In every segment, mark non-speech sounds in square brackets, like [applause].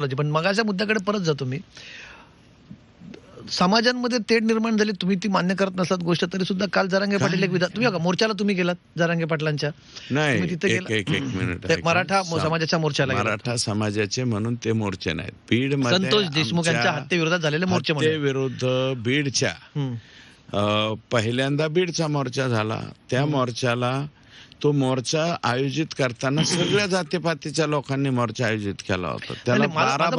पण मगाच्या मुद्द्याकडे परत जातो मी. समाजांमध्ये तेढ निर्माण झाली. तुम्ही ती मान्य करत नसलात गोष्ट तरी सुद्धा काल जरांगे पाटील एक विधान तुम्ही मोर्चाला तुम्ही गेलात जरांगे पाटलांच्या. नाही तिथे. मराठा सम- समाजाच्या मोर्चाला. मराठा समाजाचे म्हणून ते मोर्चे नाहीत. बीड संतोष देशमुख यांच्या हत्येविरोधात झालेले मोर्चे विरुद्ध बीडच्या पहिल्यांदा बीडचा मोर्चा झाला. त्या मोर्चाला तो मोर्चा आयोजित करताना सगळ्या जातीपातीच्या लोकांनी मोर्चा आयोजित केला होता त्याला बारा.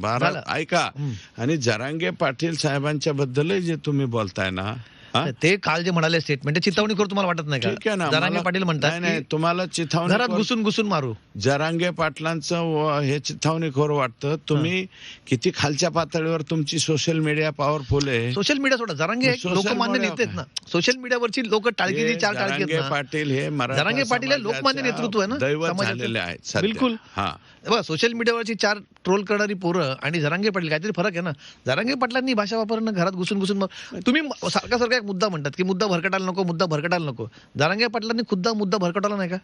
बारा. ऐका. आणि जरांगे पाटील साहेबांच्या बद्दलही जे तुम्ही बोलताय ना? ते काल जे म्हणाले स्टेटमेंट चितावणी करू तुम्हाला वाटत नाही का? जरांगे पाटील म्हणतात तुम्हाला चिथावणी घरात घुसून घुसून मारू. जरांगे पाटलांचं हे चिथावणीखोर वाटतं. तुम्ही किती खालच्या पातळीवर तुमची सोशल मीडिया पॉवरफुल आहे. सोशल मीडिया सोडा जरांगे लोकमान्य नेते ना. सोशल मीडियावरची लोक हे चार टाळकी पाटील हे जरांगे पाटील हे लोकमान्य नेतृत्व आहे ना दैवत. झालेले आहेत. बिलकुल. हा. सोशल मीडियावरची चार ट्रोल करणारी पोरं आणि जरांगे पाटील काहीतरी फरक आहे ना? जरांगे पाटलांनी भाषा वापरणं घरात घुसून घुसून मग तुम्ही सारखा सारखा एक मुद्दा म्हणतात की मुद्दा भरकटायला नको मुद्दा भरकटायला नको. जरांगे पाटलांनी खुद्दा मुद्दा भरकटवला नाही का?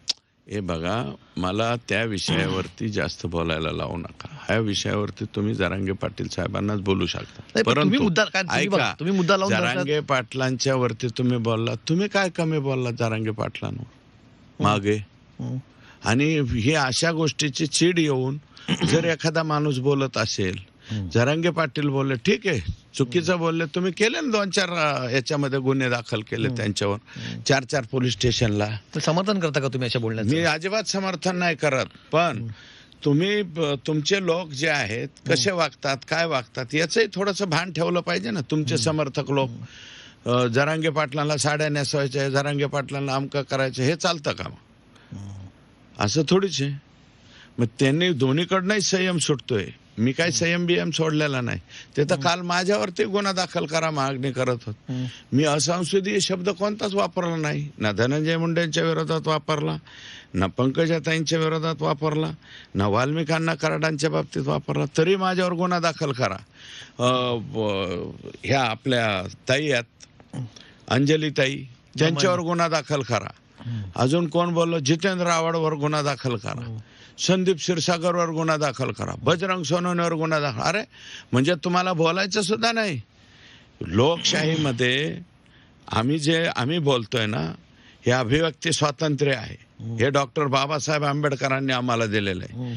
हे बघा मला त्या विषयावरती जास्त बोलायला लावू नका. ह्या विषयावरती तुम्ही जरांगे पाटील साहेबांनाच बोलू शकता. नाही, पण तुम्ही मुद्दा. जरांगे पाटलांच्या वरती तुम्ही बोलला तुम्ही काय कमी बोलला जरांगे पाटलांवर? मागे. आणि ही अशा गोष्टीची चीड येऊन [clears throat] जर एखादा माणूस बोलत असेल जरांगे पाटील बोलले ठीक आहे चुकीचं बोलले तुम्ही केले ना दोन चार याच्यामध्ये गुन्हे दाखल केले त्यांच्यावर. चार चार पोलीस स्टेशनला. तर समर्थन करता का तुम्ही अशा बोलण्याचं? मी अजिबात समर्थन नाही करत पण तुम्ही तुमचे लोक जे आहेत कसे वागतात काय वागतात याचंही थोडंसं भान ठेवलं पाहिजे ना तुमचे समर्थक लोक. जरांगे पाटलांना साड्या नेसवायच्या जरांगे पाटलांना अमकं करायचं हे चालतं का मग? असं थोडीच आहे. मग त्यांनी दोन्हीकडनंही संयम सुटतोय. मी काय संयम बियम सोडलेला नाही. ते तर काल माझ्यावरती गुन्हा दाखल करा मागणी करत होत. मी असंसदीय शब्द कोणताच वापरला नाही. ना धनंजय मुंडेंच्या विरोधात वापरला ना पंकजाताईंच्या विरोधात वापरला ना वाल्मिकांना कराडांच्या बाबतीत वापरला. तरी माझ्यावर गुन्हा दाखल करा. ह्या आपल्या ताई आहेत. अंजली ताई त्यांच्यावर गुन्हा दाखल करा. अजून कोण बोललो? जितेंद्र आव्हाडवर गुन्हा दाखल करा. संदीप क्षीरसागरवर गुन्हा दाखल करा. बजरंग सोनवणेवर गुन्हा दाखल. अरे म्हणजे तुम्हाला बोलायचं सुद्धा नाही. लोकशाहीमध्ये आम्ही जे आम्ही बोलतोय ना हे अभिव्यक्ती स्वातंत्र्य आहे. हे. डॉक्टर बाबासाहेब आंबेडकरांनी आम्हाला दिलेलं आहे.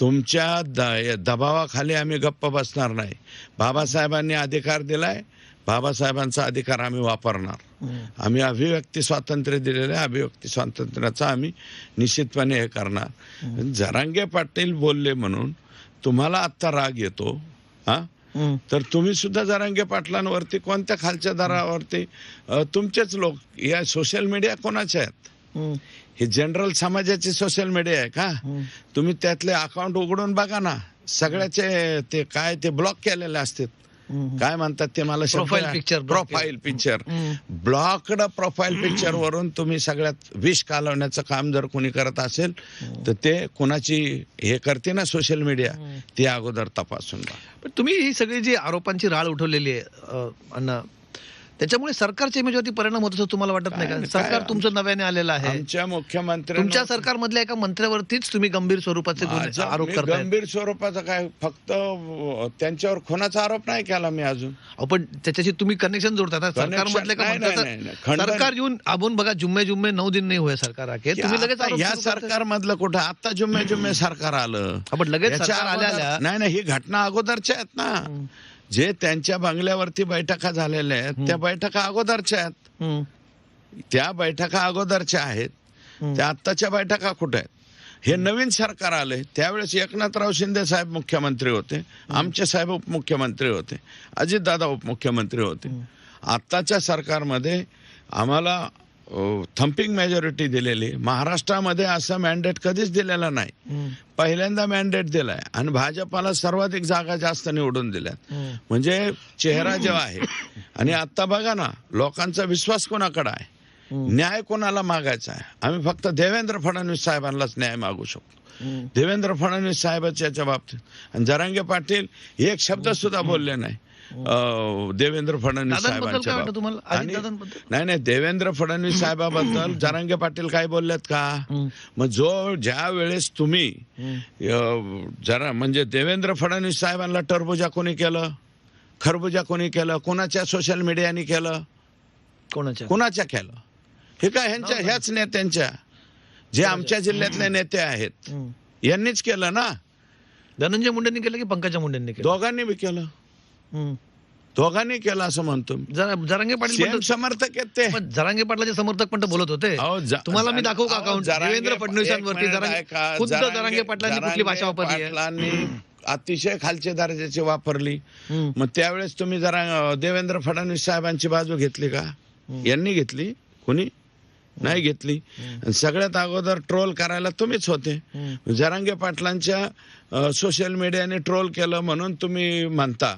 तुमच्या द दबावाखाली आम्ही गप्प बसणार नाही. बाबासाहेबांनी अधिकार दिलाय बाबासाहेबांचा अधिकार आम्ही वापरणार. आम्ही अभिव्यक्ती स्वातंत्र्य दिलेलं आहे अभिव्यक्ती स्वातंत्र्याचा आम्ही निश्चितपणे हे करणार. जरांगे पाटील बोलले म्हणून तुम्हाला आत्ता राग येतो हा. तर तुम्ही सुद्धा जरांगे पाटलांवरती कोणत्या खालच्या दरावरती तुमचेच लोक या सोशल मीडिया कोणाचे आहेत. हे जनरल समाजाची सोशल मीडिया आहे का? तुम्ही त्यातले अकाउंट उघडून बघा ना. सगळ्याचे ते काय ते ब्लॉक केलेले असतात. काय म्हणतात ते मला picture block profile picture. Blocked profile picture वरून तुम्ही सगळ्यात विष कालवण्याचं काम जर कोणी करत असेल तर ते कुणाची हे करते ना सोशल मीडिया ती अगोदर तपासून तुम्ही ही सगळी जी आरोपांची राळ उठवलेली आहे अण्णा त्याच्यामुळे सरकारच्या इमेजवरती परिणाम होत असं तुम्हाला वाटत नाही का? सरकार तुमचं नव्याने आलेलं आहे. आमच्या मुख्यमंत्री तुमच्या सरकारमधल्या एका मंत्र्यावरतीच तुम्ही गंभीर स्वरूपाचे आरोप करताय गंभीर स्वरूपाचा काय फक्त त्यांच्यावर खुनाचा आरोप नाही केला मी अजून. पण त्याच्याशी तुम्ही कनेक्शन जोडता ना? Connection- सरकारमधल्या का सरकार येऊन आपण बघा जुम्मे जुम्मे नऊ दिन नाही होय सरकार तुम्ही लगेच या. सरकारमधलं कुठं? आता जुम्मे जुम्मे सरकार आलं. आपण लगेच सरकार आल्या नाही नाही ही घटना अगोदरच्या आहेत ना. जे त्यांच्या बंगल्यावरती बैठका झालेल्या आहेत त्या बैठका अगोदरच्या आहेत. त्या बैठका अगोदरच्या आहेत. त्या आत्ताच्या बैठका कुठे आहेत? हे नवीन सरकार आले त्यावेळेस एकनाथराव शिंदे साहेब मुख्यमंत्री होते. आमचे साहेब उपमुख्यमंत्री होते. अजितदादा उपमुख्यमंत्री होते. आत्ताच्या सरकारमध्ये आम्हाला थम्पिंग मेजॉरिटी दिलेली. महाराष्ट्रामध्ये असं मॅन्डेट कधीच दिलेलं नाही. पहिल्यांदा मॅन्डेट दिलाय. आणि भाजपाला सर्वाधिक जागा जास्त निवडून दिल्यात. हम्म. म्हणजे चेहरा जेव्हा आहे आणि आता बघा ना लोकांचा विश्वास कोणाकडे आहे? न्याय कोणाला मागायचा आहे? आम्ही फक्त देवेंद्र फडणवीस साहेबांनाच न्याय मागू शकतो. देवेंद्र फडणवीस साहेबच याच्या बाबतीत. आणि जरांगे पाटील एक शब्द सुद्धा बोलले नाही. देवेंद्र फडणवीस साहेबांच्या नाही नाही देवेंद्र फडणवीस साहेबाबद्दल जरांगे पाटील काय बोललेत का. मग जो ज्या वेळेस तुम्ही जरा म्हणजे देवेंद्र फडणवीस साहेबांना टरबुजा कोणी केलं? खरबुजा कोणी केलं? कोणाच्या सोशल मीडियाने केलं? कोणाच्या? कोणाच्या केलं? हे काय ह्यांच्या ह्याच नेत्यांच्या? जे आमच्या जिल्ह्यातले नेते आहेत. यांनीच केलं ना? धनंजय मुंडेंनी केलं की पंकजा मुंडेंनी केलं? दोघांनी बी केलं. दोघांनी केलं असं म्हणतो मी. जरा जरांगे पाटील सेम समर्थक आहेत ते. पण जरांगे पाटलाचे समर्थक पण तर बोलत होते. अहो, ज- तुम्हाला मी दाखवू का अहो, अकाउंट जरांगे- देवेंद्र फडणवीसांवरती एक जरांगे. खुद्द पाटलांनी कुठली भाषा जरांगे वापरली आहे? पाटलांनी अतिशय खालच्या दर्जाची वापरली. हम्म. मग त्यावेळेस तुम्ही जरा अं, देवेंद्र फडणवीस साहेबांची बाजू घेतली का? यांनी घेतली? कुणी? नाही घेतली सगळ्यात अगोदर ट्रोल करायला तुम्हीच होते. जरांगे पाटलांच्या सोशल मीडियाने ट्रोल केलं म्हणून तुम्ही म्हणता.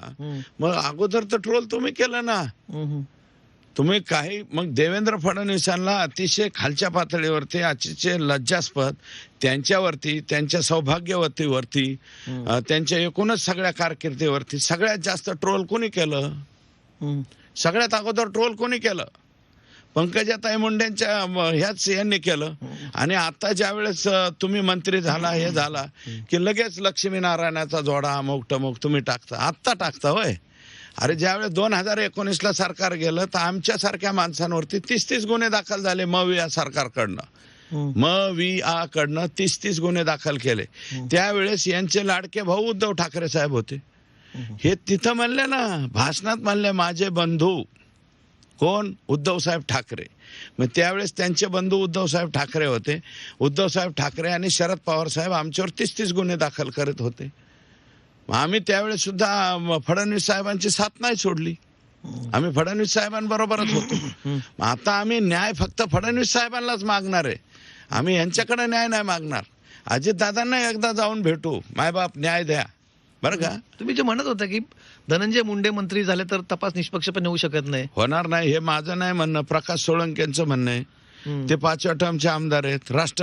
मग अगोदर तर ट्रोल तुम्ही केलं ना. तुम्ही काही मग देवेंद्र फडणवीसांना अतिशय खालच्या पातळीवरती अतिशय लज्जास्पद त्यांच्यावरती त्यांच्या सौभाग्यवतीवरती त्यांच्या एकूणच सगळ्या कारकिर्दीवरती सगळ्यात जास्त ट्रोल कोणी केलं. सगळ्यात अगोदर ट्रोल कोणी केलं पंकजाताई मुंडेंच्या ह्याच यांनी केलं. आणि आता ज्या वेळेस तुम्ही मंत्री झाला हे झाला की लगेच लक्ष्मीनारायणाचा जोडा अमुक टमुक तुम्ही टाकता. आत्ता टाकता होय. अरे ज्यावेळेस दोन हजार एकोणीसला सरकार गेलं तर आमच्या सारख्या माणसांवरती तीस तीस गुन्हे दाखल झाले मव या सरकारकडनं. हम्म. म वी आ कडनं तीस तीस गुन्हे दाखल केले. त्यावेळेस यांचे लाडके भाऊ उद्धव ठाकरे साहेब होते. हे. तिथं म्हणले ना भाषणात म्हणले माझे बंधू कोण? उद्धवसाहेब ठाकरे. मग त्यावेळेस त्यांचे बंधू उद्धवसाहेब ठाकरे होते. उद्धवसाहेब ठाकरे आणि शरद पवार साहेब आमच्यावर तीस तीस गुन्हे दाखल करत होते. मग आम्ही त्यावेळेस सुद्धा फडणवीस साहेबांची साथ नाही सोडली. आम्ही फडणवीस साहेबांबरोबरच होतो. मग आता आम्ही न्याय फक्त फडणवीस साहेबांनाच मागणार आहे. आम्ही यांच्याकडे न्याय नाही मागणार. अजितदादांना एकदा जाऊन भेटू. मायबाप न्याय द्या. बरं का? तुम्ही जे म्हणत होता की धनंजय मुंडे मंत्री झाले तर तपास निष्पक्षपणे होऊ शकत नाही. होणार नाही हे माझं नाही म्हणणं. प्रकाश सोळंकेंचं म्हणणं आहे. ते पाचव्या टर्मचे आमदार आहेत. राष्ट्र